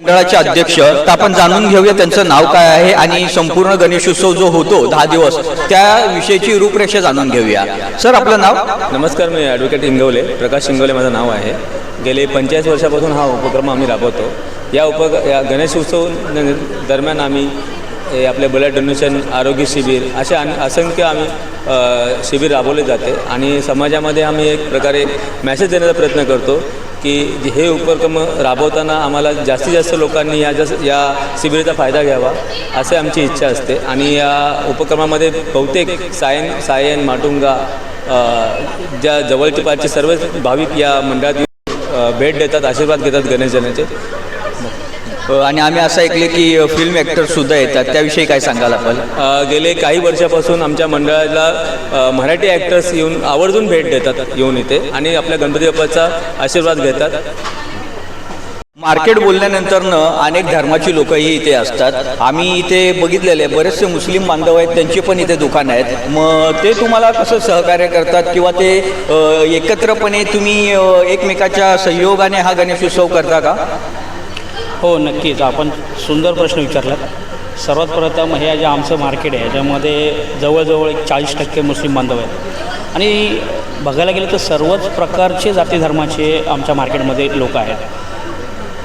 मंडळाचे अध्यक्ष तर आपण जाणून घेऊया त्यांचं नाव काय आहे आणि संपूर्ण गणेशोत्सव जो होतो दहा दिवस त्या विषयीची रूपरेषा जाणून घेऊया. सर आपलं नाव? नमस्कार मी ॲडव्होकेट इंगवले प्रकाश इंगवले माझं नाव आहे. गेले पंचेचाळीस वर्षापासून हा उपक्रम आम्ही राबवतो. या उप या गणेश उत्सव न- दरम्यान आम्ही हे आपले ब्लड डोनेशन आरोग्य शिबिर असे अन असंख्य आम्ही शिबिर राबवले जाते. आणि समाजामध्ये आम्ही एक प्रकारे मॅसेज देण्याचा प्रयत्न करतो. की जे हे उपक्रम राबवताना आम्हाला जास्तीत जास्त लोकांनी या जस या शिबिराचा फायदा घ्यावा असे आमची इच्छा असते. आणि या उपक्रमामध्ये बहुतेक सायन सायन माटुंगा ज्या जवळचे पारचे सर्वच भाविक या मंडळात भेट देतात आशीर्वाद घेतात गणेश जनाचे आणि आम्ही असं ऐकले की फिल्म ॲक्टर सुद्धा येतात. त्याविषयी काय सांगाल आपण? गेले काही वर्षापासून आमच्या मंडळाला मराठी ॲक्टर्स येऊन आवर्जून भेट देतात येऊन इथे. आणि आपल्या गणपती बाप्पाचा आशीर्वाद घेतात. मार्केट बोलल्यानंतरनं अनेक धर्माची लोकही इथे असतात. आम्ही इथे बघितलेले बरेचसे मुस्लिम बांधव आहेत त्यांची पण इथे दुकानं आहेत. मग ते तुम्हाला कसं सहकार्य करतात? किंवा ते एकत्रपणे तुम्ही एकमेकाच्या सहयोगाने हा गणेशोत्सव करता का? हो नक्कीच. आपण सुंदर प्रश्न विचारलात. सर्वात प्रथम हे जे आमचं मार्केट आहे याच्यामध्ये जवळजवळ एक चाळीस टक्के मुस्लिम बांधव आहेत. आणि बघायला गेलं तर सर्वच प्रकारचे जाती धर्माचे आमच्या मार्केटमध्ये लोक आहेत.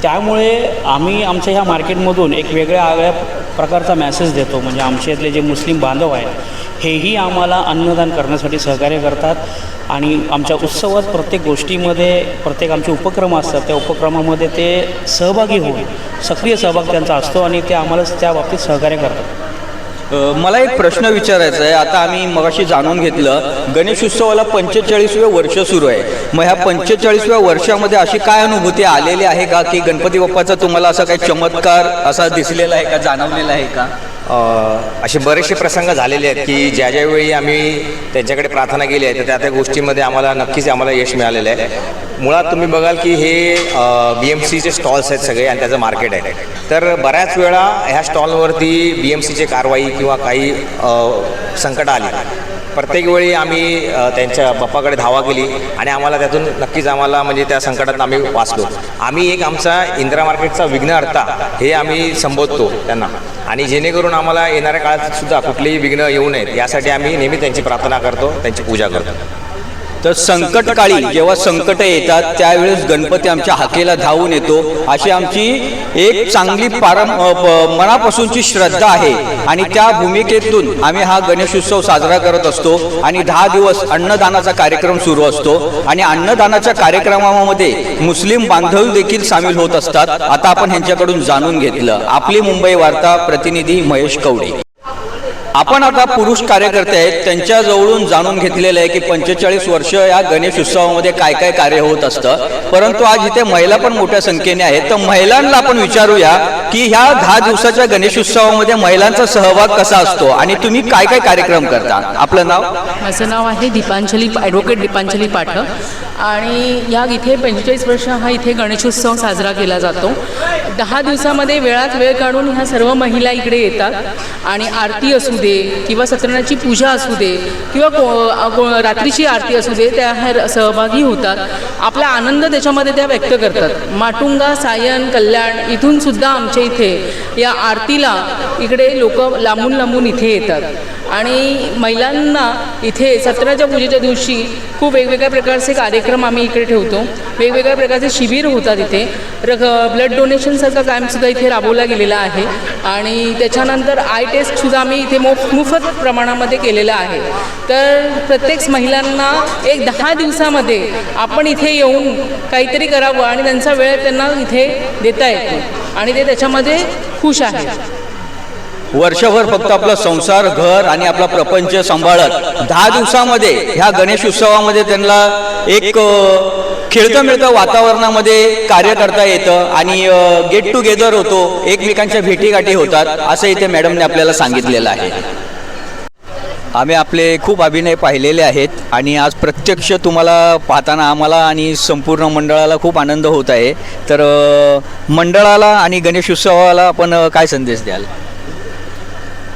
त्यामुळे आम्ही आमच्या ह्या मार्केटमधून एक वेगळ्या आगळ्या प्रकारचा मॅसेज देतो. म्हणजे आमच्या इथले जे मुस्लिम बांधव आहेत हेही आम्हाला अन्नदान करण्यासाठी सहकार्य करतात. आणि आमच्या उत्सवात प्रत्येक गोष्टीमध्ये प्रत्येक आमचे उपक्रम असतात त्या उपक्रमामध्ये ते सहभागी होऊन सक्रिय सहभाग त्यांचा असतो आणि ते आम्हाला त्या बाबतीत सहकार्य करतात. मला एक प्रश्न विचारायचा आहे. आता आम्ही मगाशी जाणून घेतलं गणेश उत्सवाला पंचेचाळीसव्या वर्ष सुरू आहे. मग ह्या पंचेचाळीसव्या वर्षामध्ये अशी काय अनुभूती आलेली आहे का? की गणपती बाप्पाचा तुम्हाला असा काही चमत्कार असा दिसलेला आहे का? जाणवलेला आहे का? असे बरेचसे प्रसंग झालेले आहेत की ज्या ज्यावेळी आम्ही त्यांच्याकडे प्रार्थना केली आहे तर त्या त्या गोष्टीमध्ये आम्हाला नक्कीच आम्हाला यश मिळालेलं आहे. मुळात तुम्ही बघाल की हे बी एम सीचे स्टॉल्स आहेत सगळे आणि त्याचं मार्केट आहे. तर बऱ्याच वेळा ह्या स्टॉलवरती बी एम सीचे कारवाई किंवा काही संकट आली. प्रत्येक वेळी आम्ही त्यांच्या बाप्पाकडे धावा केली आणि आम्हाला त्यातून नक्कीच आम्हाला म्हणजे त्या संकटात आम्ही वाचलो. आम्ही एक आमचा इंदिरा मार्केटचा विघ्नहर्ता हे आम्ही संबोधतो त्यांना. आणि जेणेकरून आम्हाला येणाऱ्या काळात सुद्धा कुठलेही विघ्न येऊ नयेत. यासाठी आम्ही नेहमी त्यांची प्रार्थना करतो त्यांची पूजा करतो. तर संकटकाळी जेव्हा संकट येतात त्यावेळेस गणपती आमच्या हाकेला धावून येतो. अशी आमची एक चांगली पारं प- मनापासूनची श्रद्धा आहे. आणि त्या भूमिकेतून आम्ही हा गणेशोत्सव साजरा करत असतो. आणि दहा दिवस अन्नदानाचा कार्यक्रम सुरू असतो. आणि अन्नदानाच्या कार्यक्रमामध्ये मुस्लिम बांधव देखील सामील होत असतात. आता आपण ह्यांच्याकडून जाणून घेतलं. आपली मुंबई वार्ता प्रतिनिधी महेश कवडे. आपण आता पुरुष कार्यकर्ते आहेत त्यांच्या जवळून जाणून घेतलेलं आहे की पंचेचाळीस वर्ष या गणेश उत्सवामध्ये काय काय कार्य होत असतं. परंतु आज इथे महिला पण मोठ्या संख्येने आहेत. तर महिलांना आपण विचारूया की ह्या दहा दिवसाच्या गणेश उत्सवामध्ये महिलांचा सहभाग कसा असतो आणि तुम्ही काय काय कार्यक्रम करता? आपलं नाव? माझं नाव आहे दीपांजली ॲडव्होकेट दीपांजली पाठक. आणि ह्या इथे पंचेचाळीस वर्ष हा इथे गणेशोत्सव साजरा केला जातो. दहा दिवसामध्ये वेळात वेळ काढून ह्या सर्व महिला इकडे येतात. आणि आरती असू दे किंवा सत्यनारायणाची पूजा असू दे किंवा को को रात्रीची आरती असू दे त्या ह्या सहभागी होतात. आपला आनंद त्याच्यामध्ये त्या व्यक्त करतात. माटुंगा सायन कल्याण इथून सुद्धा आमच्या इथे या आरतीला इकडे लोक लांबून लांबून इथे येतात. आणि महिलांना इथे सत्राच्या पूजेच्या दिवशी खूप वेगवेगळ्या प्रकारचे कार्यक्रम आम्ही इकडे ठेवतो. वेगवेगळ्या प्रकारचे शिबिर होतात इथे. रग ब्लड डोनेशनसारखा कॅम्पसुद्धा इथे राबवला गेलेला आहे. आणि त्याच्यानंतर आय टेस्टसुद्धा आम्ही इथे मोफ मोफत प्रमाणामध्ये केलेला आहे. तर प्रत्येक महिलांना एक दहा दिवसामध्ये आपण इथे येऊन काहीतरी करावं आणि त्यांचा वेळ त्यांना इथे देता येतो. आणि ते त्याच्यामध्ये खुश आहेत. वर्षभर फक्त आपला संसार घर आणि आपला प्रपंच सांभाळत दहा दिवसामध्ये ह्या गणेश उत्सवामध्ये त्यांना एक अ, खेळतं मिळतं वातावरणामध्ये कार्य करता येतं आणि गेट टुगेदर होतो एकमेकांच्या भेटीगाठी होतात असं इथे मॅडमने आपल्याला सांगितलेलं आहे. आम्ही आपले खूप अभिनय पाहिलेले आहेत आणि आज प्रत्यक्ष तुम्हाला पाहताना आम्हाला आणि संपूर्ण मंडळाला खूप आनंद होत आहे. तर मंडळाला आणि गणेश उत्सवाला आपण काय संदेश द्याल?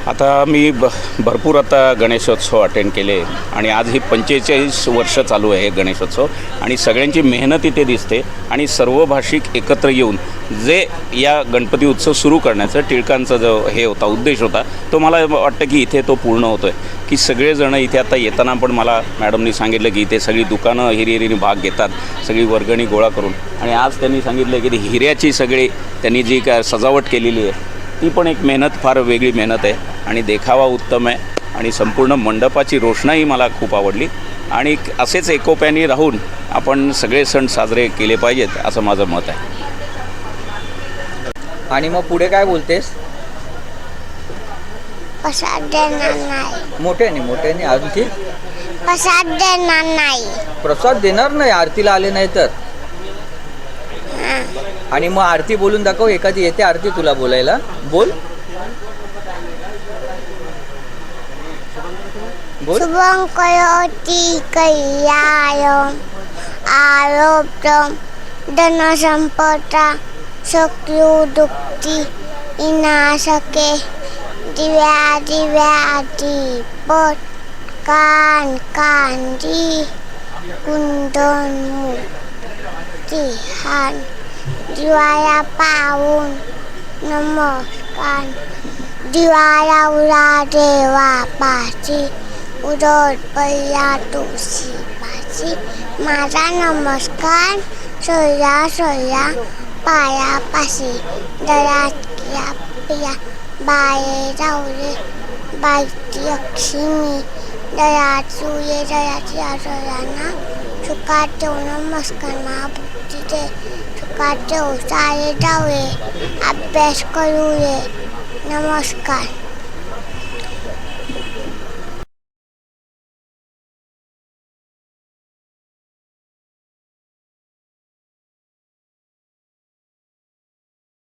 आता मी ब भरपूर आता गणेशोत्सव अटेंड केले आणि आज ही पंचेचाळीस वर्ष चालू आहे गणेशोत्सव आणि सगळ्यांची मेहनत इथे दिसते आणि सर्व भाषिक एकत्र येऊन जे या गणपती उत्सव सुरू करण्याचं टिळकांचा जो हे होता उद्देश होता तो मला वाटतं की इथे तो पूर्ण होतो आहे की सगळेजणं इथे आता येताना पण मला मॅडमनी सांगितलं की इथे सगळी दुकानं हिरिहिरीने भाग घेतात सगळी वर्गणी गोळा करून. आणि आज त्यांनी सांगितलं की हिऱ्याची सगळी त्यांनी जी काय सजावट केलेली आहे ती पण एक मेहनत फार वेगळी मेहनत आहे. आणि देखावा उत्तम आहे. आणि संपूर्ण मंडपाची रोषणाई मला खूप आवडली. आणि असेच एकोप्याने राहून आपण सगळे सण साजरे केले पाहिजेत असं माझं मत आहे. आणि मग पुढे काय बोलतेस? प्रसाद देणार नाही. मोठ्याने मोठ्याने आणखी प्रसाद देणार नाही. प्रसाद देणार नाही आरतीला आले नाही तर? आणि मग आरती बोलून दाखव एखादी येते आरती तुला बोलायला. बोल. बोल. शुभं करोति कल्याणम् आरोग्यं धनसम्पदा शक्युदुक्ति विनाशके दिव्या दिव्यादी पट कान कांदी कुंदन मूर्ती हान। juara paun nomorkan juara ura dewa pasti udah pelatu si pasti masa nomorkan soya soya paya pasti darat kia pia bayi tahu bayi dia kini darat suye darat dia saya nak suka tu nomorkan mabuk di কাছে সাড়ে যাবে আর ব্যাস করুন নমস্কার